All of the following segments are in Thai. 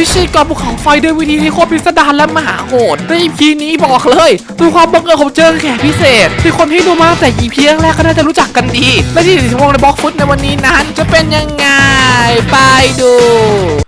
พิชิตกาะภูเขาไฟด้วยวิธีที่โคตรพิสดารและมหาโหดใน EP นี้บอกเลยด้วยความบังเอิญผมเจอแขกพิเศษที่คนที่ดูมาแต่ EP แรกก็น่าจะรู้จักกันดี และที่ถึงวงในบล็อกฟุตในวันนี้นั้น จะเป็นยังไง ไปดู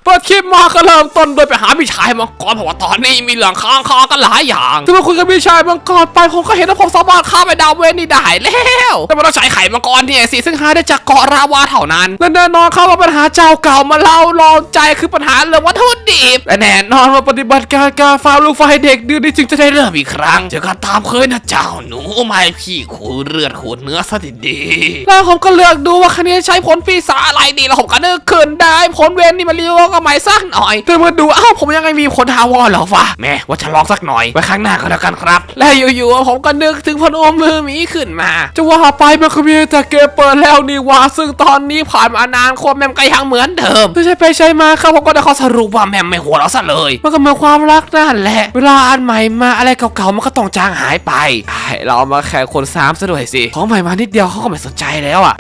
เปิดคลิปมาก็เริ่มต้นโดยไปหาพี่ชายมังกรเพราะว่าตอนนี้มีเรื่องค้างคากันหลายอย่างซึ่งมาคุยกับพี่ชายมังกรไปผมก็เห็นว่าผมสามารถข้ามไปดาวเวนนี่ได้แล้วแต่มันต้องใช้ไข่มังกรเนี่ยสิซึ่งหาได้จากเกาะราวาเท่านั้นและแน่นอนครับว่าปัญหาเจ้าเก่ามาเล่าลองใจคือปัญหาเรื่องวัตถุดิบและแน่นอนว่าปฏิบัติการการฟาลูกไฟเด็กดื้อนี่จึงจะได้เริ่มอีกครั้งเจอกันตามเคยนะเจ้าหนูไม่พี่ขูเลือดขูดเนื้อซะดีๆแล้วผมก็เลือกดูว่าคันนี้ใช้ผลปีศาจอะไรดีแล้วผมก็นึกขึ้นได้ผลเวนนี่มันเรียกว่าใหม่สักหน่อยแต่มาดูอ้าวผมยังไงมีผลทาวรหรอวะแม่ว่าจะลองสักหน่อยไว้ข้างหน้าก็แล้วกันครับ และอยู่ๆผมก็นึกถึงพนมมือมีขึ้นมาจะว่าไปมันก็มีแต่เกมเปิดแล้วนี่ว่าซึ่งตอนนี้ผ่านมานานคตรแม่มก็ยังเหมือนเดิมไม่ใช่ไปใช้มาครับผมก็ได้ข้อสรุปว่าแมมไม่หัวเราะซะเลย มันก็เหมือนความรักนั่นแหละ เวลาอันใหม่มาอะไรเก่าๆมันก็ต้องจางหายไปไอ้เรามาแข่งคนซ้ำซะด้วยสิ ของใหม่มานิดเดียวเขาก็ไม่สนใจแล้วอะ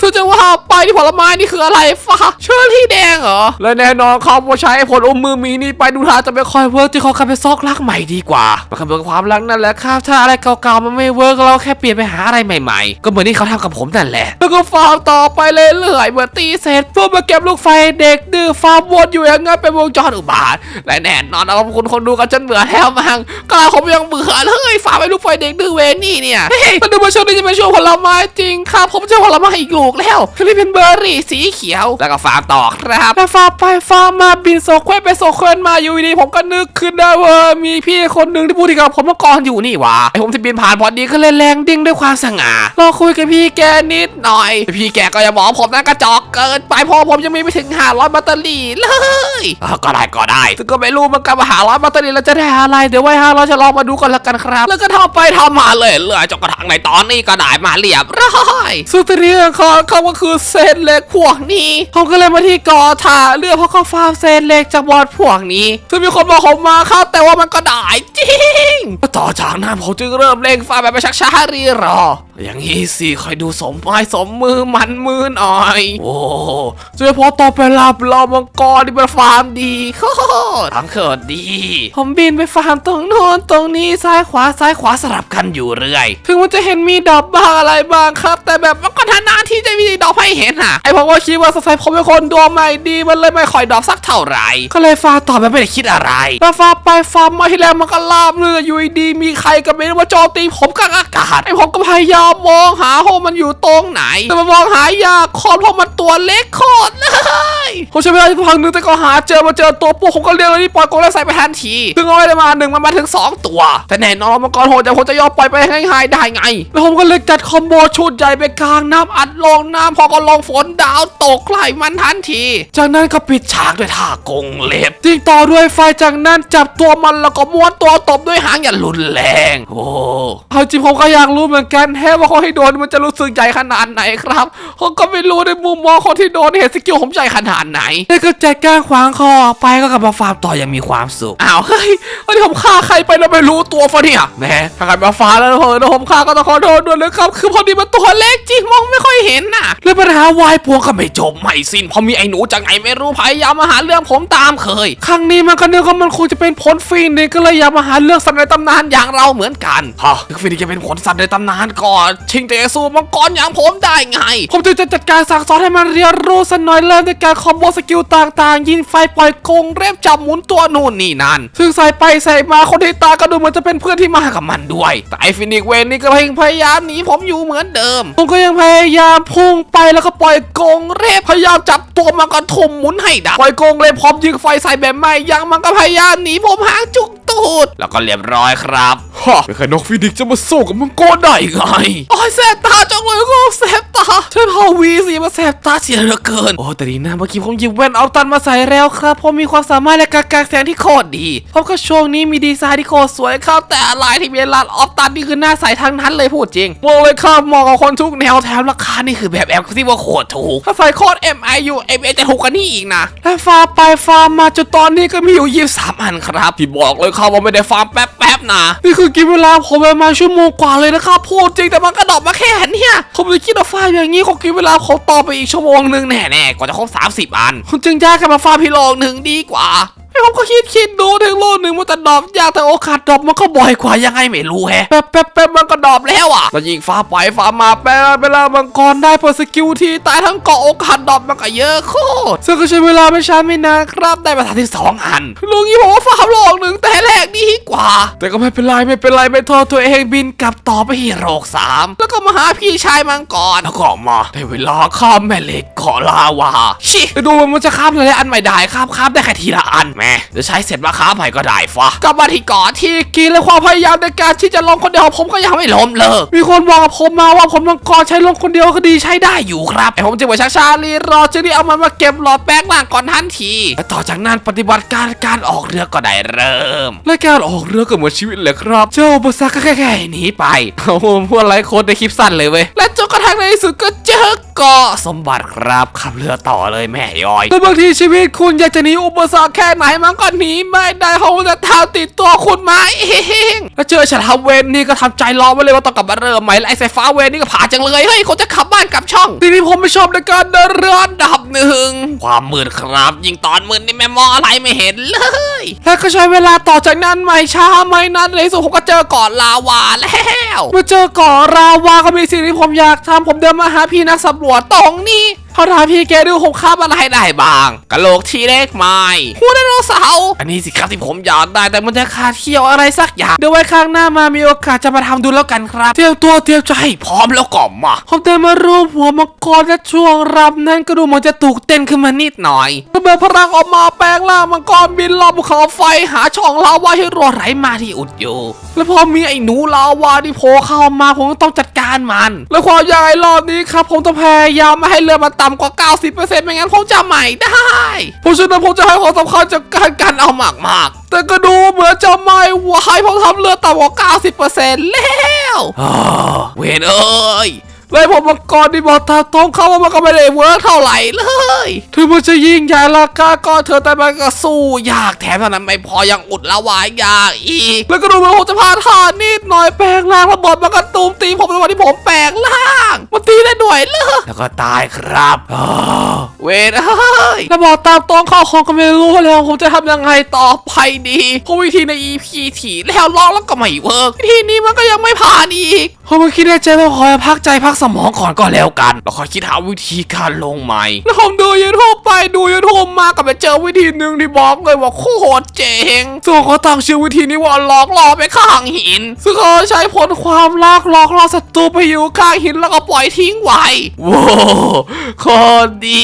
ทุกจะว่าไปที่ผลไม้นี่คืออะไรฟ้าเชอร์รี่แดงเหรอ และแน่นอนเขาว่าใช้ผลอมมือมีนี่ไปดูท่าจะไม่ค่อยเวิร์กที่เขากลับไปซอกรักใหม่ดีกว่ามันก็เป็นความรักนั่นแหละครับถ้าอะไรเก่าๆมันไม่เวิร์กเราแค่เปลี่ยนไปหาอะไรใหม่ ๆ ก็เหมือนที่เขาทำกับผมนั่นแหละ แล้วก็ฟาร์มต่อไปเรื่อยๆเมื่อตีเสร็จเพื่อมาเก็บลูกไฟเด็กดื้อฟาร์มวนอยู่อย่างงั้นเป็นวงจรอุบาทและแน่นอนเราคุณคนดูกันจนเบื่อแล้วมั้งก็ผมยังเบื่อเลยฟาร์มไอ้ลูกไฟเด็กดื้อเวนี่เนี่ยเฮ้ยมาดูมาช่วงนี้จะเป็นช่วงผลไม้จริงครับผมจอผลไม้อีกลูกแล้วที่เป็นเบอร์รี่สีเขียว แล้วก็ฟาร์มต่อครับแล้วฟาร์มไปฟาร์มมาบินโซเควนไปโซเควนมาอยู่ดีผมก็นึกขึ้นได้ว่ามีพี่คนหนึ่งที่พูดถึงกับผมเมื่อก่อนอยู่นี่หว่าไอผมที่บินผ่านพอดีก็เลยแรงดิ้งด้วยความสง่าเราคุยกับพี่แกนิดหน่อย พี่แกก็ยังบอกผมนั่นกระจอกเกินไปเพราะผมยังมีไม่ถึง500แบตเตอรี่เลยอะก็ได้ก็ได้ซึ่งก็ไม่รู้เหมือนกันว่าหาร้อยแบตเตอรี่เราจะได้อะไรเดี๋ยวไว้ห้าร้อยจะลองมาดูกันละกันครับ แล้วก็ทำไปทำมาเลยเลยจนกระทั่งในตอนนี้ก็ได้มาเรียบร้อยซึ่งตัวนี้ของเขาก็คือเศษเหล็กพวกนี้ผมก็เลยมาที่กอท่าเรือเพราะเขาฟาร์มเศษเหล็กจากบอดพวกนี้ ซึ่งมีคนบอกผมมาครับแต่ว่ามันก็ได้จริงต่อจากนั้นผมจึงเริ่มเล่งฟาร์มแบบชักช้ารีรอ อย่างนี้สิคอยดูสมไม้สมมือมันมือหน่อย โอ้โดยเฉพาะตอนไปรับเรามังกรที่เป็นฟาร์มดีโคตรทั้งเขิดดี ผมบินไปฟาร์มตรงโน้นตรงนี้ซ้ายขวาซ้ายขวาสลับกันอยู่เรื่อย ถึงมันจะเห็นมีดอกบ้างอะไรบ้างครับ แต่แบบมันก็นานๆที่จะมีดอกให้เห็นอะไอผมก็คิดว่าสงสัยผมเป็นคนดวงไม่ดีมันเลยไม่ค่อยดอกสักเท่าไหร่ก็เลยฟาต่อแบบไม่ได้คิดอะไรแต่ฟาไปฟาร์มมาที่แล้วมันก็ลาบเรืออยู่ดีมีใครก็ไม่รู้มาโจมตีผมกลางอากาศไอผมก็พยายามมองหาว่ามันอยู่ตรงไหน แต่มันมองหายากคอนเพราะมันตัวเล็กโคตรเลยผมใช้เวลาพักหนึงแต่ก็หาเจอมาเจอตัวปุ๊บผมก็เรียกเลยที่ปล่อยกงแล้วใส่ไปทันทีซึ่งเอาไว้ได้มาหนึ่งมันมาถึงสองตัว แต่แน่นอนมังกรโหดแต่ผมจะยอมปล่อยไปง่ายๆได้ไง แล้วผมก็เลยจัดคอมโบชุดใหญ่ไปกลางน้ำอัดลงน้ำพอก็ลงฝนดาวตกไล่มันทันที จากนั้นก็ปิดฉากด้วยท่ากงเล็บจิ้งต่อด้วยไฟจากนั้นจับตัวมันแล้วก็ม้วนตัวตบด้วยหางอย่างรุนแรง โอ้เอาจริงผมก็อยากรู้เหมือนกันแฮะว่าเขาให้โดนมันจะรู้สึกใหญ่ขนาดไหนครับผมก็ไม่รู้ในมุมมองคนที่โดนเห็นสกิลผมใหญ่ขนาดไหนแล้วก็จัดการขวางคอออกไปก็กลับมาฟาร์มต่อยังมีความสุขอ้าวเฮ้ยเฮ้ยผมฆ่าใครไปแล้วไม่รู้ตัวฟะเนี่ยแหมถ้าใครมาฟาร์มแล้วเออผมฆ่าก็ต้องขอโทษด้วยนะครับคือพอดีมันตัวเล็กจริงมองไม่ค่อยเห็นน่ะแล้วปัญหาวายพวงก็ไม่จบไม่สิ้นเพราะมีไอ้หนูจากไหนไม่รู้พยายามมาหาเรื่องผมตามเคย ครั้งนี้มันก็นึกว่ามันคงจะเป็นผลฟีนนี่ก็เลยอยากมาหาเรื่องสัตว์ในตำนานอย่างเราเหมือนกันฮะถึงฟีนจะเป็นผลสัตว์ในตำนานก่อนชิงเตะสู้มังกรอย่างผมได้ไง ผมจึงจะจัดการสั่งสอนให้มันเรียนรู้สักหน่อยเริ่มจากการคอมโบสกิลต่างๆ ยิงไฟปล่อยกงเรียบจับหมุนตัวนู่นนี่นั่นซึ่งใส่ไปใส่มาคนที่ตาก็ดูเหมือนจะเป็นเพื่อนที่มากับมันด้วย แต่ไอฟินิกเวนนี่ก็ยังพยายามหนีผมอยู่เหมือนเดิมผมก็ยังพยายามพุ่งไปแล้วก็ปล่อยกงเรียบพยายามจับตัวมันก็ทุ่มหมุนให้ดับปล่อยกงเรียบพร้อมยิงไฟใส่แบบไม่ยังมันก็พยายามหนีผมหางจุกตูดแล้วก็เรียบร้อยครับฮะไม่เคยนกฟินิกจะมาสู้กับมังกรได้ไงโอ้ยแสบตาจังเลยก็แสบตาใช่พอวีสิมาแสบตาเสียเหลือเกิน โอ้แต่ดีนะเมื่อกี้ผมหยิบแว่นเอาตันมาใส่แล้วครับผมมีความสามารถในการกางแสงที่โคตรดีเพราะก็ช่วงนี้มีดีไซน์ที่โคตรสวยครับ แต่อะไรที่เป็นร้านออฟตันนี่คือหน้าใสทั้งนั้นเลยพูดจริงบอกเลยครับเหมาะกับคนทุกแนวแถมราคานี่คือแบบแอบที่ว่าโคตรถูกถ้าใส่โคตร MIU MA จะถูกกันนี่อีกนะและฟาร์มไปฟาร์มมาจนตอนนี้ก็มีอยู่ยี่สามอันครับพี่บอกเลยครับว่าไม่ได้ฟาร์มแป๊บๆนะนี่คือกินเวลาผมประมาณชั่วโมงกว่าเลยนะครับพูดจริงแต่มันก็ดรอปมาแค่เนี่ยผมเลยคิดว่าฟาร์มอย่างนี้คงกินเวลาเขาต่อไปอีกชั่วโมงหนึงแน่ๆกว่าจะครบ30 อันคุณจึงย้ายกันมาฟาร์มพี่โลงหนึ่งดีกว่า ผมก็คิดคิดดูถึงลูกหนึ่งมันจะดรอปยากแต่โอกาสดรอปมันก็บ่อยกว่ายังไงไม่รู้แฮะแป๊บแป๊บแป๊บมันก็ดรอปแล้วอะแล้วยิงฟ้าไปฟ้ามาแป๊บเวลามังกรได้พอสกิลทีตายทั้งเกาะโอกาสดรอปมันก็เยอะโคตรซึ่งก็ใช้เวลาไม่ช้าไม่นานครับได้มาทานที่สองอันลุงยี่ผมว่าฟ้าโลกหนึ่งแต่แรกดีกว่า แต่ก็ไม่เป็นไรไม่เป็นไรไม่โทษตัวเองบินกลับต่อไปที่โรกสามแล้วก็มาหาพี่ชายมังกรแล้วก็มาได้เวลาข้ามแม่เหล็กเกาะลาวาชิดูมันจะข้ามเลยอันไม่ได้ข้ามข้ามได้แค่ทีละอันแม่จะใช้เสร็จมาข้ามไปก็ได้ฟะกลับมาที่เกาะที่กินและความพยายามในการที่จะลงคนเดียวของผมก็ยังไม่ล้มเลิกมีคนบอกกับผมมาว่าผมมังกรใช้ลงคนเดียวก็ดีใช้ได้อยู่ครับแต่ผมจึงไปชักชาลีรอจึงได้เอามันมาเก็บหลอดแป้งล่างก่อนทันทีและต่อจากนั้นปฏิบัติการการออกเรือก็ได้เริ่ม และการออกเรือก็เหมือนชีวิตเลยครับเจ้าอุปสรรคก็แค่แค่หนีไปโอ้โหพูดอะไรโคตรในคลิปสั้นเลยเว้ยและจนกระทั่งในที่สุดก็เจอเกาะสมบัติครับขับเรือต่อเลยแม่ย้อยแต่บางทีชีวิตคุณอยากจะหนีอุปสรรคแค่ไหนมันก็หนีไม่ได้เขาจะทำติดตัวคุณมาเองแล้วเจอฉลามเวนนี่ก็ทำใจรอไว้เลยว่าต้องกลับมาเริ่มใหม่และไอ้สายฟ้าเวนนี่ก็ผ่าจังเลยเฮ้ยเขาจะขับบ้านกลับช่องทีนี้ผมไม่ชอบในการเดินเรืออันดับหนึ่ง ความมืดครับ ยิ่งตอนมืดนี่แม่มองอะไรไม่เห็นเลย แล้วก็ใช้เวลาต่อจากนั้นไม่ช้าไม่นานในที่สุดผมก็เจอเกาะลาวาแล้วเมื่อเจอเกาะลาวาก็มีสิ่งที่ผมอยากทำผมเดินมาหาพี่นักสำรวจตรงนี้ เขาถามพี่แกดูผมข้ามอะไรได้บ้างกะโหลกทีเล็กไม้หัวไดโนเสาร์อันนี้สิครับที่ผมอยากได้แต่มันจะขาดเที่ยวอะไรสักอย่างเดี๋ยวไว้ครั้งหน้ามามีโอกาสจะมาทำดูแล้วกันครับ เตรียมตัวเตรียมใจพร้อมแล้วก็มาผมเดินมารูปหัวมังกรและช่วงรำนั้นก็ดูเหมันจะถูกเต้นขึ้นมานิดหน่อยระเบิดพลังออกมาแปลงร่างมังกรบินรอบภูเขาไฟหาช่องลาวาให้รั่วไหลมาที่อุดอยู่ แล้วพอมีไอ้หนูลาวาที่โผล่เข้ามาผมก็ต้องจัดการมัน แล้วความยายรอบนี้ครับ ผมต้องพยายามไม่ให้เรือมันต่ำกว่า 90%ไม่งั้นผมจะใหม่ได้เพราะฉะนั้นผมจะให้ความสำคัญจากการการเอาหมากมาก แต่ก็ดูเหมือนจะไม่ไหวเพราะทำเรือต่ำกว่า 90%แล้วอ้าวเวนเอ้ย เลยผมมังกรที่บอกตาตรงเขาว่ามันก็ไม่ได้เวิร์กเท่าไหร่เลย ถึงมันจะยิ่งใหญ่ราคาก็เธอแต่มันก็สู้ยากแถมเท่านั้นไม่พอยังอุดละวายยากอีก แล้วก็ดูเหมือนผมจะพาทานิดหน่อยแปลงร่างระเบิดมันก็ตูมตีผมในวันที่ผมแปลงร่างมันตีได้ด้วยเลยแล้วก็ตายครับเวรเฮ้ยแล้วบอกตามตรงเข้าคงก็ไม่รู้แล้วผมจะทำยังไงต่อไปดีเพราะวิธีใน EP ถี่แล้วลองแล้วก็ไม่เวิร์กวิธีนี้มันก็ยังไม่ผ่านอีก ผมมาคิดในใจว่าขอพักใจพักสมองก่อนก็แล้วกัน แล้วค่อยคิดหาวิธีการลงใหม่แล้วผมดูยูทูบไปดูยูทูบมาก็ไปเจอวิธีหนึ่งที่บอกเลยว่าโคตรเจ๋งซึ่งเขาตั้งชื่อวิธีนี้ว่าหลอกล่อไปข้างหิน ซึ่งเขาใช้ผลความรักหลอกล่อศัตรูไปอยู่ข้างหินแล้วก็ปล่อยทิ้งไว้ว้าวโคตรดี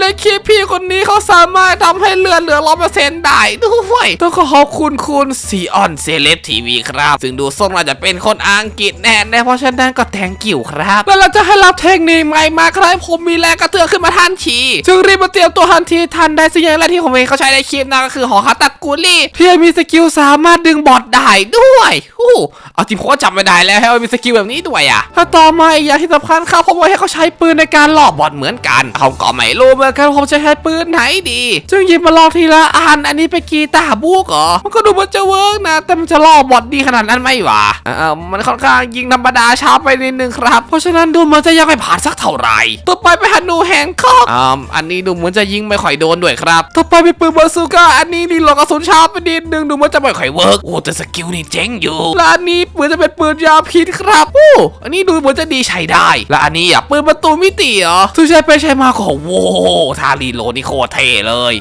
ในคลิปพี่คนนี้เขาสามารถทำให้เลือดเหลือร้อยเปอร์เซ็นต์ได้ด้วยต้องขอขอบคุณคุณซีออนเซเลบทีวีครับ ซึ่งดูทรงเราจะเป็นคนอังกฤษแน่แน่เพราะฉะนั้นก็แทงกิ่วครับ แล้วเราจะให้รับเทคนิคใหม่มาครับผมมีแรงกระเตือขึ้นมาทันทีจึงรีบมาเตรียมตัวทันทีทันได้สิ่งอย่างแรกที่ผมเองเขาใช้ในคลิปนะก็คือหอคาตากูลี่ที่มีสกิลสามารถดึงบอดได้ด้วย อู้เอาจริงผมก็จำไม่ได้แล้วให้มีสกิลแบบนี้ด้วยอะถ้าต่อมาอีกอย่างที่สำคัญครับผมว่าให้เขาใช้ปืนในการล่อบอดเหมือนกันเขาก็ไม่รู้เหมือนกันว่าผมจะใช้ปืนไหนดี จึงหยิบมาลองทีละอันอันนี้เป็นกีตาร์บุกเหรอมันก็ดูเหมันจะเวิร์กนะ แต่มันจะล่อบอดดีขนาดนั้นไหมวะเออมันค่อนข้างยิงธรรมดาช้าไปนิดนึงครับ เพราะฉะนั้นดูเหมันจะยังไม่ผ่านสักเท่าไหร่ต่อไปไปฮันนูแฮนคอกอ่าอันนี้ดูเหมือนจะยิงไม่ค่อยโดนด้วยครับต่อไปเป็นปืนบาซูก้าอันนี้นี่หลอกกระสุนช้าไปนิดนึงดูเหมันจะไม่ค่อยเวิร์กโอ้แต่สกิลนี่เจ๋งอยู่และอันนี้ปือนจะเป็นปืนยาพิษครับโอ้อันนี้ดูเหมือนจะดีใช้ได้ และอันนี้อะปืนประตูมิติเหรอซึ่งใช้ไปใช้มาก็โว้ทารีโลนี่โคตรเท่เลย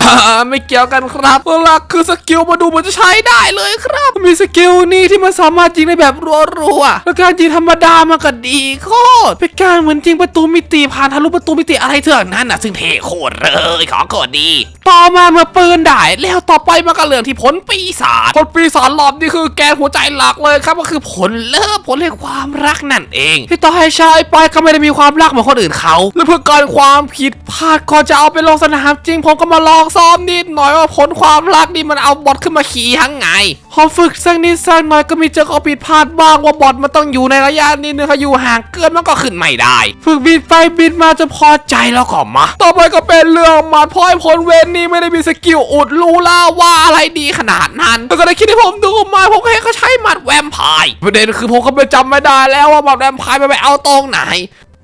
ไม่เกี่ยวกันครับหลักคือสกิลมาดูเหมือนจะใช้ได้เลยครับ มีสกิลนี่ที่มันสามารถยิงได้แบบรัวๆแล้วการยิงธรรมดามันก็ดีโคตรเป็นการเหมือนยิงประตูมิติผ่านทะลุประตูมิติอะไรเถื่อนนั่นน่ะซึ่งเท่โคตรเลยของโคตรดี ต่อมาเมื่อปืนได้แล้วต่อไปมันก็เรื่องที่ผลปีศาจผลปีศาจหลอดนี่คือแกนหัวใจหลักเลยครับก็คือผลเลิกผลแห่งความรักนั่นเองที่ต่อให้ชายไปก็ไม่ได้มีความรักเหมือนคนอื่นเขาและเพื่อการความผิดพลาดก่อนจะเอาไปลงสนามจริงผมก็มาลองซ้อมนิดหน่อยว่าผลความรักนี่มันเอาบอทขึ้นมาขี่ยังไง พอฝึกสักนิดสักหน่อยก็มีเจอข้อผิดพลาดบ้างว่าบอทมันต้องอยู่ในระยะนี้นึงค่ะอยู่ห่างเกินมันก็ขึ้นไม่ได้ ฝึกบินไปบินมาจนพอใจแล้วก็มา ต่อไปก็เป็นเรื่องมัดพราะไอ้ผลเวนนี่ไม่ได้มีสกิลอุดรูล่าว่าอะไรดีขนาดนั้นแล้วก็ได้คิดที่ผมดูมาผมก็เห็นเขาใช้หมัดแวมไพร์ประเด็นคือผมก็ไปจำไม่ได้แล้วว่าหมัดแวมไพร์มันไปเอาตรงไหน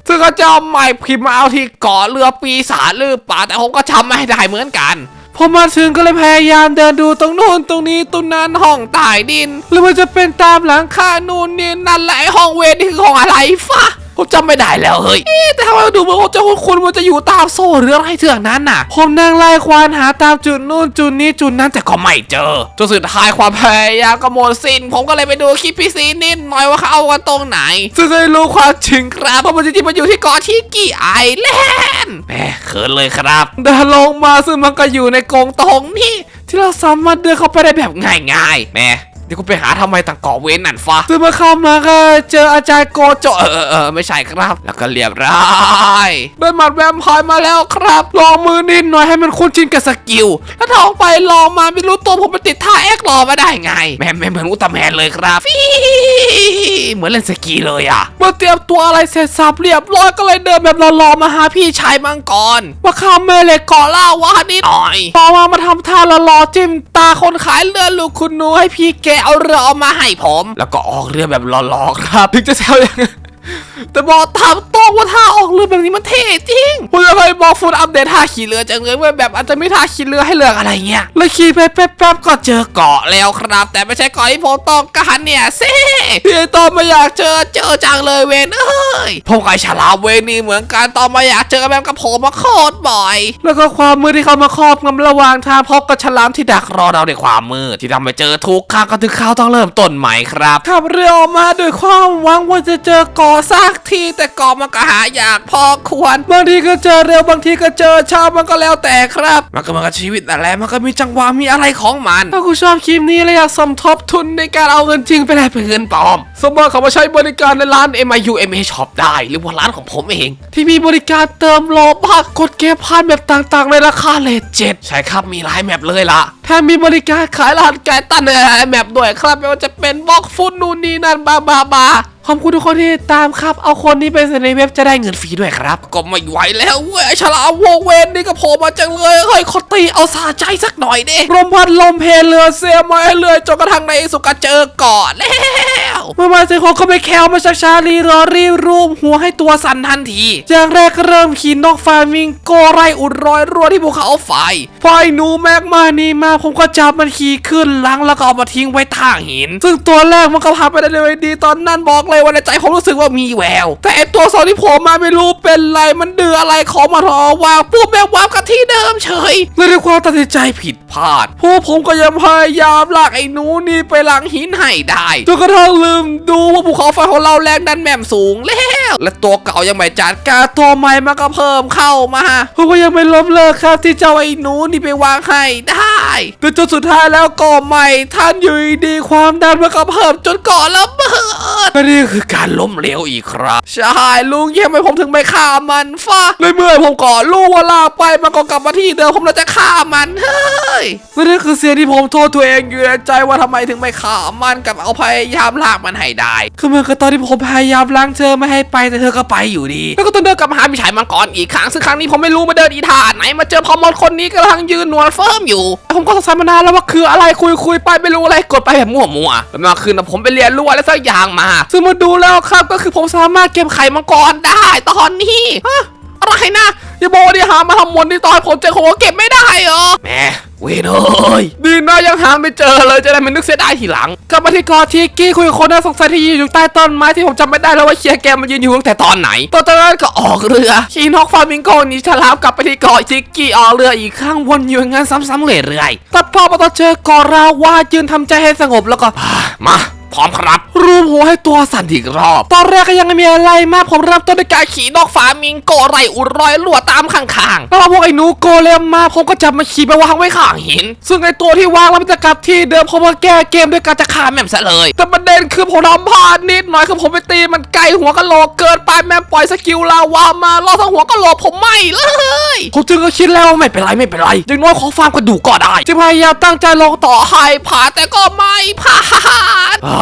ซึ่งเขาจะเอาใหม่พิมพ์มาเอาที่เกาะเรือปีศาจหรือเปล่าแต่ผมก็จำไม่ได้เหมือนกัน พอมาถึงก็เลยพยายามเดินดูตรงโน้นตรงนี้ตรงนั้นห้องใต้ดิน หรือว่าจะเป็นตามหลังคานู่นนี่นั่นแหละห้องเวรนี่คือของอะไรฟะ ผมจำไม่ได้แล้วเฮ้ยแต่ทำไมดูเหมือนว่าเจ้าคุณมันจะอยู่ตามโซ่หรืออะไรเถื่อนนั้นน่ะ ผมนั่งไล่ควานหาตามจุดนู่นจุดนี้จุดนั้นแต่ก็ไม่เจอจนสุดท้ายความพยายามก็หมดสิ้น ผมก็เลยไปดูคลิปพี่ซีนิดหน่อยว่าเขาเอากันตรงไหน ซึ่งได้รู้ความจริงครับเพราะมันจริงๆมันอยู่ที่เกาะชิกิไอแลนด์แหมเขินเลยครับเดินลงมาซึ่งมันก็อยู่ในกรงตรงนี้ที่เราสามารถเดินเข้าไปได้แบบง่ายๆแหม ดี๋ยวกูไปหาทำไมต่างเกาะเว้นนั่นฟ้าซึ่งมาเข้ามาก็เจออาจารย์โกโจเออเออไม่ใช่ครับ แล้วก็เรียบร้อยได้หมัดแวมพร์มาแล้วครับลองมือนิดหน่อยให้มันคุ้นชินกับสกิลแล้วถ้าออกไปลองมาไม่รู้ตัวผมไปติดท่าแอครอมาได้ไงแม่แม่เหมือนอุลตร้าแมนเลยครับเหมือนเล่นสกีเลยอะเมื่อเตรียมตัวอะไรเสร็จสับเรียบร้อยก็เลยเดินแบบรอๆมาหาพี่ชายมังกรว่าข้ามแม่เล็กเกาะล่าวานิดหน่อยต่อมามาทำท่ารอๆจิ้มตาคนขายเรือลูกคุณนูให้พี่แกเอาเรือมาให้ผม แล้วก็ออกเรือแบบรอๆครับ ถึงจะแซวยัง แต่บอกถามตรงว่าท่าออกเรือแบบนี้มันเท่จริงผมจะเคยบอกฟูดอัปเดตท่าขี่เรือจังเลยว่าแบบอาจจะไม่ท่าขี่เรือให้เลือกอะไรเงี้ยเลยขี่ไปแป๊บๆก็เจอเกาะแล้วครับ แต่ไม่ใช่เกาะที่ผมต้องการเนี่ยเซ่ที่ไอ้ตอนมาอยากเจอเจอจังเลยเวนเอ้ยผมกับไอ้ฉลามเวนนี่เหมือนกันตอนมาอยากเจอแบบกับผมมาโคตรบ่อย แล้วก็ความมืดที่เขามาครอบงำระหว่างทางพบกับฉลามที่ดักรอเราในความมืดที่ทำให้เจอทุกครั้งก็ถึงเขาต้องเริ่มต้นใหม่ครับขับเรือออกมาด้วยความหวังว่าจะเจอเกาะสักทีแต่เกาะมันก็หายากพอควร บางทีก็เจอเร็วบางทีก็เจอช้ามันก็แล้วแต่ครับ มันก็มันกับชีวิตนั่นแหละมันก็มีจังหวะมีอะไรของมัน ถ้าคุณชอบคลิปนี้และอยากสมทบทุนในการเอาเงินจริงไปแลกเป็นเงินปลอม สมมติเขามาใช้บริการในร้าน MIU MA Shop ได้ หรือว่าร้านของผมเอง ที่มีบริการเติมโลบักกดเก็บพันแบบต่างๆ ในราคาเลทเจ็ดใช่ครับมีหลายแมปเลยล่ะแถมมีบริการขายรหัสไก่ตันในหลายแมปด้วยครับไม่ว่าจะเป็นบล็อกฟุตนู่นนี่นั่นบาบาบาขอบคุณทุกคนที่ตามครับ เอาคนนี้ไปใส่ในเว็บจะได้เงินฟรีด้วยครับ ก็ไม่ไหวแล้วเว้ยไอ้ฉลามวงเวนนี่ก็โผล่มาจังเลยเฮ้ยเขาตีเอาสาใจสักหน่อยดิลมพัดลมเพลเรือเสียมาให้เรือจนกระทั่งในสุกเจอเกาะแล้วเมื่อมาเจอคนก็ไปแคลมาชักชาลีรอรีรูมหัวให้ตัวสั่นทันทีอย่างแรกก็เริ่มขี่นกฟามิงโกไร่อุดรอยรัวที่ภูเขาไฟพอไอ้หนูแมกมานี่มาผมก็จับมันขี่ขึ้นหลังแล้วก็เอามาทิ้งไว้ทางหิน ซึ่งตัวแรกมันก็พาไปได้เลยดีตอนนั้นบอกเลยว่าในใจผมรู้สึกว่ามีแวว แต่ไอตัวสองที่ผล่มาไม่รู้เป็นไรมันดื้ออะไรของมาทอว่าปุ๊บแม่งวาบกันที่เดิมเฉยเลยด้วยความตัดสินใจผิดพลาดพวกผมก็ยังพยายามลากไอ้หนูนี่ไปหลังหินให้ได้จนกระทั่งลืมดูว่าภูเขาไฟของเราแรงดันแม่มสูงแล้ว และตัวเก่ายังไม่จัดการตัวใหม่มันก็เพิ่มเข้ามาผมก็ยังไม่ล้มเลิกครับที่เจ้าไอ้หนูนี่ไปวางให้ได้ แต่จนสุดท้ายแล้วก็ไม่ ท่านอยู่ดีความดันมันก็เพิ่มจนก่อระเบิดนี่คือการล้มเหลวอีกครับใช่ลุงเยี่ยมไปผมถึงไม่ฆ่ามันฟ้าเลยเมื่อผมก่อลูกว่าลาไปมันก็กลับมาที่เดิมผมเลยจะฆ่ามันเฮ้ยและนี่คือเสียงที่ผมโทษตัวเองอยู่ในใจว่าทำไมถึงไม่ฆ่ามันกับเอาพยายามลากมันให้ได้คือเมื่อกตอนที่ผมพยายามล้างเธอไม่ให้ไปแต่เธอก็ไปอยู่ดี แล้วก็ต้องเดินกลับมาหาพี่ชายมังกรอีกครั้งซึ่งครั้งนี้ผมไม่รู้มาเดินอีท่าไหนมาเจอพอมอนคนนี้กำลังยืนหนวดเฟิร์มอยู่ผมก็สงสัยมานานแล้วว่าคืออะไรคุยคุยไปไม่รู้อะไรกดไปแบบมั่วๆแล้วมาคืนผมไปเรียนรู้อะไรสักอย่างมา ซึ่งมาดูแล้วครับก็คือผมสามารถเก็บไข่มังกรได้ตอนนี้ อะไรนะอย่าบอกว่าที่หามาทำมนต์ที่ตอนผมเจอผมก็เก็บไม่ได้เหรอแหมเวยเอ้ยดีนะยังหาไม่เจอเลยจะได้ไม่นึกเสียดายทีหลังกลับมาที่เกอทิกกี้คุยกับคนน่าสงสัยที่ยืนอยู่ใต้ต้นไม้ที่ผมจำไม่ได้แล้วว่าเชียร์แกมันยืนอยู่ตั้งแต่ตอนไหนตอนนั้นก็ออกเรือขี่นกฟามิงโกหนีฉลามกลับไปที่เกาะทิกกี้ออกเรืออีกครั้งวนอยู่อย่างนั้นซ้ำๆเรื่อยๆตัดพ่อมาตอนเจอเกาะราวายืนทำใจให้สงบแล้วก็มา พร้อมครับรูมหัวให้ตัวสั่นอีกรอบ ตอนแรกก็ยังไม่มีอะไรมากผมเริ่มต้นด้วยการขี่นกฟามิงโกไรอุดรอยรั่วตามข้างๆ แล้วพวกไอ้หนูโกเลมมาผมก็จับมาขี่ไปวางไว้ข้างหิน ซึ่งไอ้ตัวที่วางแล้วมันจะกลับที่เดิมผมก็แก้เกมด้วยการจะฆ่าแม่มซะเลย แต่ประเด็นคือผมทำพลาดนิดหน่อยคือผมไปตีมันไกลหัวกะโหลกเกินไปแม่มปล่อยสกิลลาวามาล่อทั้งหัวกะโหลกผมไม่เลยผมจึงก็คิดแล้วว่าไม่เป็นไรไม่เป็นไรอย่างน้อยขอฟาร์มกระดูกก็ได้จึงพยายามตั้งใจลงต่อให้ผ่านแต่ก็ไม่ผ่านอ่า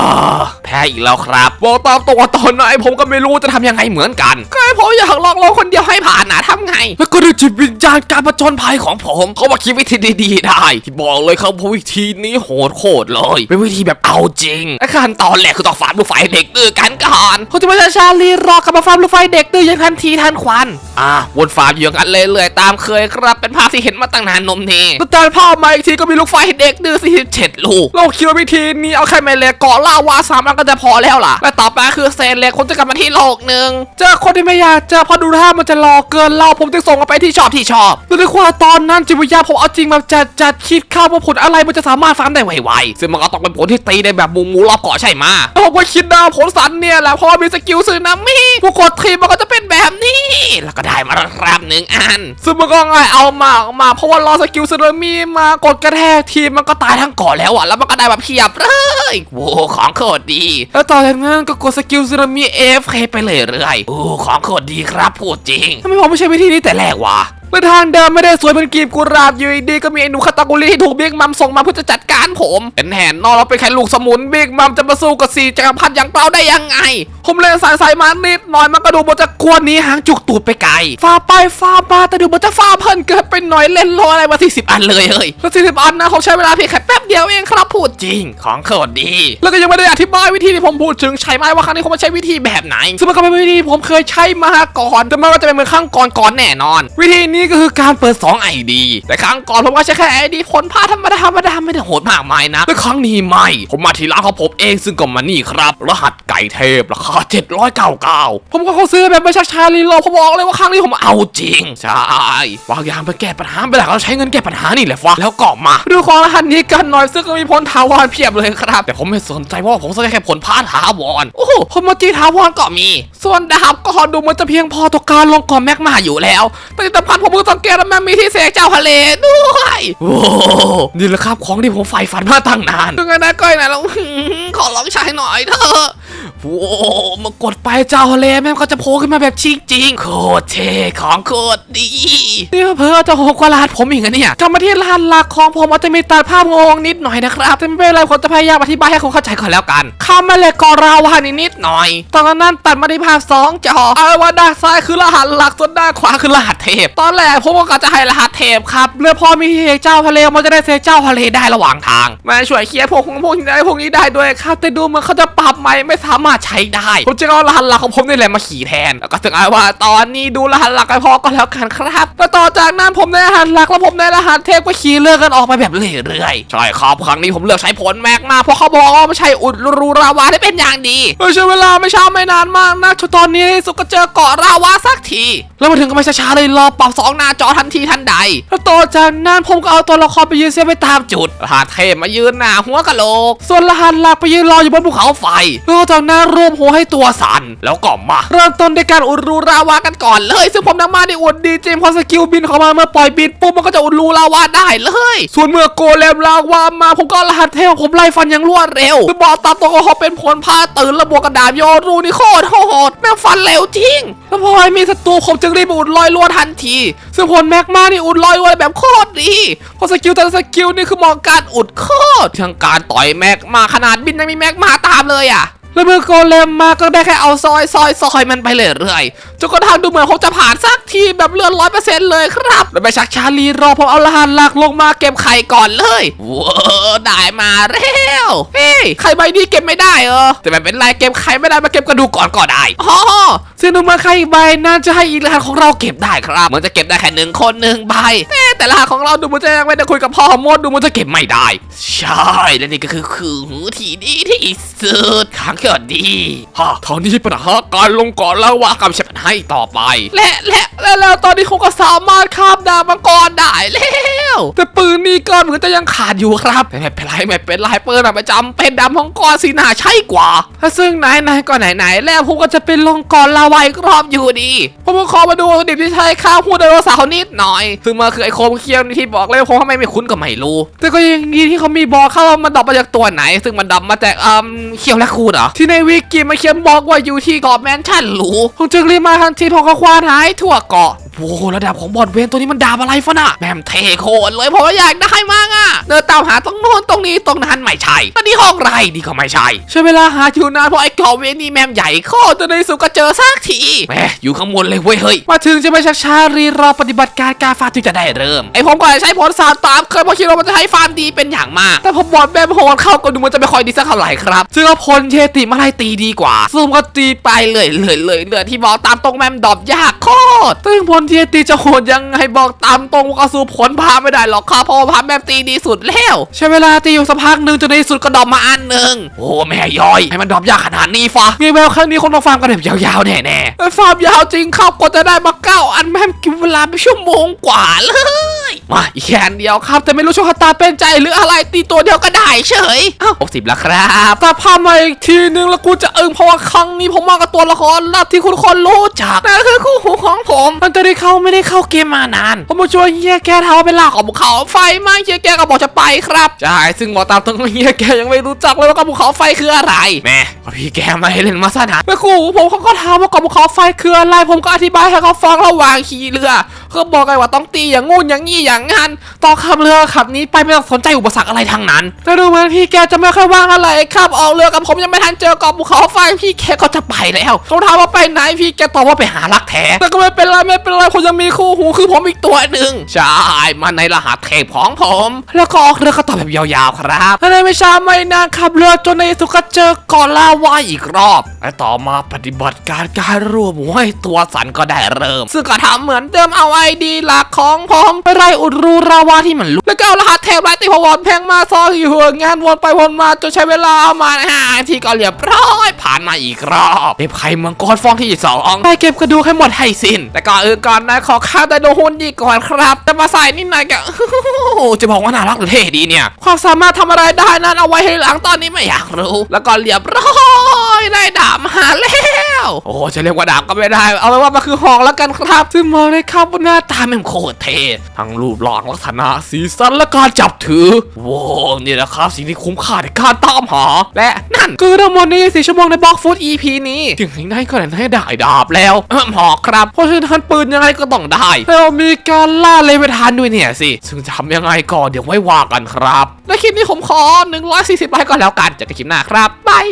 แพ้อีกแล้วครับบอกตามตัวตอนไหนผมก็ไม่รู้จะทำยังไงเหมือนกันให้ผมอยากลองลองคนเดียวให้ผ่านนะทำไง แล้วก็ด้วยจิตวิญญาณการประจนภัยของผมเขามาคิดวิธีดีๆ ได้ ที่บอกเลยครับวิธีนี้โหดโคตรเลย เป็นวิธีแบบเอาจริงและขั้นตอนแรกคือต้องฟาดลูกไฟเด็กดื้อกันก่อนเขาจะมาชาลีรอกลับมาฟาดลูกไฟเด็กดื้อยังทันทีทันควันอะวนฟาดอยู่อย่างนั้นเลยเลยๆตามเคยครับเป็นภาพที่เห็นมาตั้งนานนมนี่แต่ตอนภาพมาอีกทีก็มีลูกไฟเด็กดื้อ47ลูกเราคิดว่าวิธีนี้เอาแค่แม่เล็กเกาะล่าวาสามอันก็จะพอแล้วล่ะ และต่อไปคือเซนเล็กคนจะกลับมาที่โลกหนึ่งเจอคนที่ไม่อยากเจอเพอดูท่ามันจะรอเกินเราผมจึงส่งมันไปที่ชอบที่ชอบดูด้วยความตอนนั้นจิตวิญญาผมเอาจริงแบบจัดจัดคิดข้าวว่าผลอะไรมันจะสามารถฟันได้ไวๆซึ่งมันก็ต้องเป็นผลที่ตีได้แบบมูมูรอบเกาะใช่ไหมแล้วผมก็คิดนะผลสันเนี่ยแหละเพราะมีสกิลซึนามิผู้กดทีมมันก็จะเป็นแบบนี้ แล้วก็ได้มาครับหนึ่งอัน ซึ่งมันก็ง่ายเอามาออกมาเพราะว่ารอสกิลซึนามิมากดกระแทกทีมมันก็ตายทั้งเกาะแล้วอะแล้วมันก็ได้แบบเพียบเลยโว้ของโคตรดี แล้วต่อจากนั้นก็กดสกิลซึนามิ AFK ไปเลยเรื่อยๆโอ้ของโคตรดีครับพูดจริงทำไมผมไม่ใช่วิธีนี้แต่แรกวะ เมื่อทางเดิมไม่ได้สวยเป็นกีบกุหลาบอยู่ดีๆก็มีไอ้หนูคาตากุลีที่ถูกบิ๊กมัมส่งมาเพื่อจะจัดการผมเป็นแหนนอกเราเป็นแค่ลูกสมุนบิ๊กมัมจะมาสู้กับสีจักรพรรดิอย่างเปล่าได้ยังไง ผมเลยสายสายๆมานิดหน่อยมันก็ดูมันจะควรหนี้หางจุกตูดไปไกลฟ้าไปฟ้ามาแต่ดูมันจะฟ้าเพิ่นเกินไปหน่อยเล่นรออะไรมาสี่สิบอันเลยเฮ้ยแล้วสี่สิบอันนะเขาใช้เวลาเพียงแค่แป๊บเดียวเองครับพูดจริงของโคตรดี แล้วก็ยังไม่ได้อธิบายวิธีที่ผมพูดถึงใช่ไหมว่าครั้งนี้ผมมาใช้วิธีแบบไหนซึ่งมันก็เป็นวิธีที่ผมเคยใช้มาก่อนแต่ไมันก็จะเป็นเหมือนครั้งก่อนก่อนๆแน่นอน วิธีนี้ก็คือการเปิด 2 ID แต่ครั้งก่อนผมก็ใช้แค่ ID ผลพาธรรมดาธรรมดาไม่ได้โหดมากมายนะแต่ครั้งนี้ไม่ ผมมาทีลังของผมเองซึ่งก็มานี่ครับ รหัสไก่เทพราคา799 ผมก็เขาซื้อแบบไม่ชักชาลีโลผมบอกเลยว่าครั้งนี้ผมเอาจริง ใช่บางยางไปแก้ปัญหาไปแล้วเราใช้เงินแก้ปัญหานี่แหละฟะแล้วก็มาดูของรหัสนี้กันหน่อยซึ่งก็มีผลถาวรเพียบเลยครับ แต่ผมไม่สนใจเพราะว่าผมซื้อแค่ผลพาถาวรโอ้โหผมมาจีถาวรก็มี ส่วนดาบก็ดูมันจะเพียงพอต่อการลงก่อแม็กมาอยู่แล้วแต่ที่สำคัญผมเพิ่งสังเกตว่ามันมีที่เสกเจ้าทะเลด้วยโอ้โหนี่แหละครับของที่ผมใฝ่ฝันมาตั้งนานยังไงนะก้อยนะเราอื้อหือขอลองใช้หน่อยเถอะ โอ้มากดไปเจ้าทะเลแม่งก็จะโผล่ขึ้นมาแบบจริงจริงๆโคตรเท่ของโคตรดีนี่เพิ่จะโหกว่าลาดผมอีกอะเนี่ยกลับมาที่ลานหลักของผมอาจจะมีตัดภาพงงนิดหน่อยนะครับแต่ไม่เป็นไรผมจะพยายามอธิบายให้คุณเข้าใจก่อนแล้วกันคำมาเลยกอราวานิดนิดหน่อย ตอนนั้นตัดมาที่ภาพสองจอเอาว่าด้านซ้ายคือรหัสหลักส่วนด้านขวาคือรหัสเทพ ตอนแรกผมก็จะให้รหัสเทพครับเมื่อพอมีเทพเจ้าทะเลมันจะได้เทพเจ้าทะเลได้ระหว่างทางมาช่วยเคลียร์พวกพวกนี้ได้พวกนี้ได้ด้วยครับแต่ดูเหมือนเขาจะปรับใหม่ไม่สามารถใช้ได้ ผมจะเอารหัสหลักของผมนี่แหละมาขี่แทน แล้วก็ถึงเอาว่าตอนนี้ดูรหัสหลักกันพอก็แล้วกันครับ แล้วต่อจากนั้นผมได้รหัสหลักแล้วผมได้รหัสเทพก็ขี่เลือกกันออกไปแบบเรื่อยๆ ใช่ครับครั้งนี้ผมเลือกใช้ผลแม็กมาเพราะเขาบอกว่ามันใช้อุดรูราวาได้เป็นอย่างดีเออใช้เวลาไม่ช้าไม่นานมากนะจนตอนนี้ในที่สุดก็เจอเกาะราวาสักทีแล้วมาถึงก็ไม่ช้าๆเลยรอปรับสองหน้าจอทันทีทันใดแล้วต่อจากนั้นผมก็เอาตัวละครไปยืนเซฟไปตามจุดรหัสเทพมายืนหน้าหัวกะโหลก ส่วนรหัสหลักไปยืนรออยู่บนภูเขาไฟแล้วจากนั้นรวมหัวให้ตัวสันแล้วก็มา เริ่มต้นด้วยการอุดรูราวากันก่อนเลย ซึ่งผมนำมาในอวดดีเจมพอสกิลบินเข้ามาเมื่อปล่อยบินปุ๊บมันก็จะอุดรูลาวาได้เลย ส่วนเมื่อโกเลมลาวามาผมก็รหัสเทพผมไล่ฟันอย่างรวดเร็วคือบอกตามตัวเขาเป็นผลพาตื่นระบวกกระดาบโยนรูนี่โคตรโหดแม่งฟันเร็วจริงแล้วพอมีศัตรูผมจึงรีบอุดรอยรั่วทันที ซึ่งผลแม็กมานี่อุดรอยรั่วแบบโคตรดีเพราะสกิลแต่ละสกิลนี่คือหมาะกับการอุดโคตรทั้งการต่อยแม็กมาขนาดบินยังมีแม็กมาตามเลยอะ แล้วเมื่อโกเลมมาก็ได้แค่เอาซอยซอยซอยมันไปเรื่อยๆจนกระทั่งดูเหมือนเขาจะผ่านสักทีแบบเลือดร้อยเปอร์เซ็นต์เลยครับ แล้วไปชักชาลีรอผมเอารหัสหลักลงมาเก็บไข่ก่อนเลยว้าวได้มาแล้วเฮ้ยไข่ใบนี้เก็บไม่ได้เออแต่ไม่เป็นไรเก็บไข่ไม่ได้มาเก็บกระดูกก่อนก็ได้อ๋อซึ่งดูเหมาไข่ใบน่าจะให้อีกรหัสของเราเก็บได้ครับมันจะเก็บได้แค่หนึ่งคนหนึ่งใบแม่แต่รหัสของเราดูเหมันจะยังไม่ได้คุยกับพ่อมดดูเหมันจะเก็บไม่ได้ ใช่และนี่ก็คือคือหูที่ดีที่สุดครั้งก็ดีฮะตอนนี้ปัญหาการลงก่อนแล้วว่ากับใช้ปัญหาอีกต่อไป และและและแล้วตอนนี้เขาก็สามารถข้ามดาวมังกรได้แล้วแต่ปืนนี่ก็เหมือนจะยังขาดอยู่ครับแต่ไม่เป็นไรไม่เป็นไรปืนอะประจำเป็นดาวมังกรสีหนาใช่กว่าถ้าซึ่งไหนไหนๆก็ไหนไหนๆแล้วผมก็จะเป็นลงก่อนลาวาอีกรอบอยู่ดีผมก็ขอมาดูวัตถุดิบที่ใช้ข้าวพูดไดโนเสาร์นิดหน่อย ซึ่งมันคือไอโคมเคียวที่บอกเลยผมทำไมไม่คุ้นก็ไม่รู้ แต่ก็ยังดีที่เขามีบอกเข้าว่ามันดรอปมาจากตัวไหน ซึ่งมันดรอปมาจากอืมเคียวและคูนเหรอที่ในวิกิมาเขียนบอกว่าอยู่ที่เกาะแมนชั่นหรูผมจึงรีบมาทันทีเพอเขาควานหายทั่วเกาะ โอ้โหระดับของบอดเวนตัวนี้มันดาบอะไรฟะน่ะแม่มเทโคตรเลยเพราะว่าอยากได้มากอะเดินตามหาตรงโน้นตรงนี้ตรงนั้นไม่ใช่แล้วนี่ห้องไรนี่ก็ไม่ใช่ใช้เวลาหาอยู่นานเพราะไอ้กอเวนี่แมมใหญ่โคตรจนในสุก็เจอซากทีแหมอยู่ข้างบนเลยเว้ยเฮ้ยมาถึงจะไม่ชักช้ารีรอปฏิบัติการกาฟาดถึงจะได้เริ่มไอ้ผมก็ใช้ผลสารตามเคยพอคิดว่ามันจะให้ฟาร์มดีเป็นอย่างมาก แต่พอบอดแบมโหดเข้าก็ดูมันจะไม่ค่อยดีสักเท่าไหร่ครับซึ่งพลเยติมาไล่ตีดีกว่าซูมก็ตีไปเลยเลยเลยเลยที่บอกตามตรงแมมดอบยากโคตรซึ่งพลเยตีจะโหดยังไงบอกตามตรงก็สู้ผลพาไม่ได้หรอกครับพอพาแม่ตีดีสุดแล้วใช้เวลาตีอยู่สักพักหนึ่งจนในสุดก็ดรอปมาอันหนึ่งโอ้แม่ย้อยให้มันดรอปยากขนาดนี้ฟะมีแววครั้งนี้คนมาร์มกันแบบยาวๆแน่แน่ๆฟาร์มยาวจริงครับกว่าจะได้มาเก้าอันแม่กินเวลาไปชั่วโมงกว่าเลย มาอีกแค่อันเดียวครับ แต่ไม่รู้โชคชะตาเป็นใจหรืออะไรตีตัวเดียวก็ได้เฉยเอ้าหกสิบแล้วครับแต่พามาอีกทีนึงแล้วกูจะอึ้งเพราะว่าครั้งนี้ผมมากับตัวละครลับที่คุณคนรู้จักนั่นคือคู่หูของผม มันจะได้เข้าไม่ได้เข้าเกมมานานผมมาช่วยเฮียแกทำเป็นหลักของภูเขาไฟไหมเฮียแกก็บอกจะไปครับใช่ซึ่งบอกตามตรงเฮียแกยังไม่รู้จักเลยว่ากับภูเขาไฟคืออะไรแม่ก็พี่แกไม่ให้เล่นมาซะนะแม่ครูผมเขาก็ถามว่าเกาะภูเขาไฟคืออะไร ผมก็อธิบายให้เขาฟังระหว่างขี่เรือเขาบอกไงว่าต้องตีอย่างงู้นอย่างงี้อย่างงั้นต่อขับเรือขับนี้ไปไม่ต้องสนใจอุปสรรคอะไรทั้งนั้นแต่ดูเหมือนพี่แกจะไม่ค่อยว่างอะไรครับออกเรือกับผมยังไม่ทันเจอเกาะภูเขาไฟพี่แกก็จะไปแล้วเขาถามว่าไปไหนพี่แกตอบว่าไปหารักแท้แต่ก็ไม่เป็นไรไม่เป็นไรผมยังมีคู่หูคือผมอีกตัวหนึ่งใช่มาในรหัสเทพของผม แล้วก็ออกเรือก็ต่อแบบยาวๆครับและในไม่ช้าไม่นานขับเรือจนในที่สุดก็เจอเกาะลาวาอีกรอบและต่อมาปฏิบัติการการรวมห้วยตัวสันก็ได้เริ่ม ซึ่งก็ทำเหมือนเดิมเอาไอดีหลักของผมไปไล่อุดรูราวาที่มันลุกแล้วก็เอารหัสเทพไล่ติพวอนแพงมาซออยู่งานวนไปวนมาจนใช้เวลาเอามาห้าทีก็เรียบร้อยผ่านมาอีกรอบเทพไข่เมืองกอนฟองที่สองไปเก็บกระดูกให้หมดให้สิ้น แต่ก่อนอื่นก่อนนะขอข้าวไดโนฮุนดีก่อนครับจะมาใส่นิดหน่อยก็จะบอกว่าน่ารักหรือเท่ดีเนี่ย ความสามารถทำอะไรได้นั้นเอาไว้ให้หลังตอนตอนนี้ไม่อยากรู้ แล้วก็เรียบร้อยได้ดาบมาแล้ว โอ้จะเรียกว่าดาบก็ไม่ได้ เอาไว้ว่ามันคือหอกแล้วกันครับ ซึ่งมองได้ครับว่าหน้าตาแม่งโคตรเท่ทั้งรูปร่างลักษณะสีสันและการจับถือว้วนี่แหละครับสิ่งที่คุ้มค่าในการตามหา และนั่นคือทั้งหมดนี้สี่ชั่วโมงในบล็อกฟุต EP นี้ถึงไหนก็ได้ได้ดาบแล้วเอิ่มหอกครับ เพราะฉะนั้นปืนยังไงก็ต้องได้แล้วมีการล่าเลเวทานด้วยเนี่ยสิ ซึ่งจะทำยังไงก่อนเดี๋ยวไว้ว่ากันครับ และคลิปนี้ผมขอ140ไลค์ก่อนแล้วกันจอกันคลิปหน้าครับบาย